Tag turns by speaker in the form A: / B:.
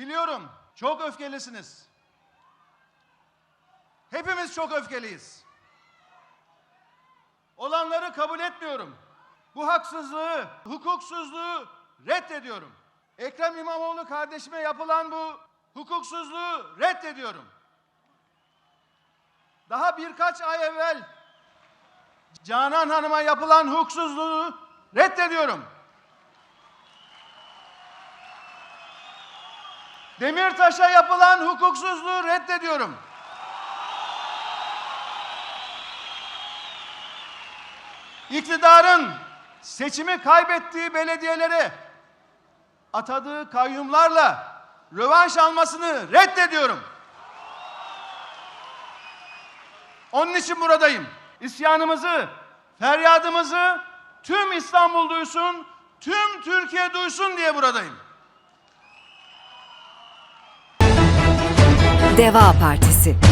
A: Biliyorum çok öfkelisiniz. Hepimiz çok öfkeliyiz. Olanları kabul etmiyorum. Bu haksızlığı, hukuksuzluğu reddediyorum. Ekrem İmamoğlu kardeşime yapılan bu hukuksuzluğu reddediyorum. Daha birkaç ay evvel Canan Hanım'a yapılan hukuksuzluğu reddediyorum. Demirtaş'a yapılan hukuksuzluğu reddediyorum. İktidarın seçimi kaybettiği belediyelere atadığı kayyumlarla rövanş almasını reddediyorum. Onun için buradayım. İsyanımızı, feryadımızı tüm İstanbul duysun, tüm Türkiye duysun diye buradayım.
B: Deva Partisi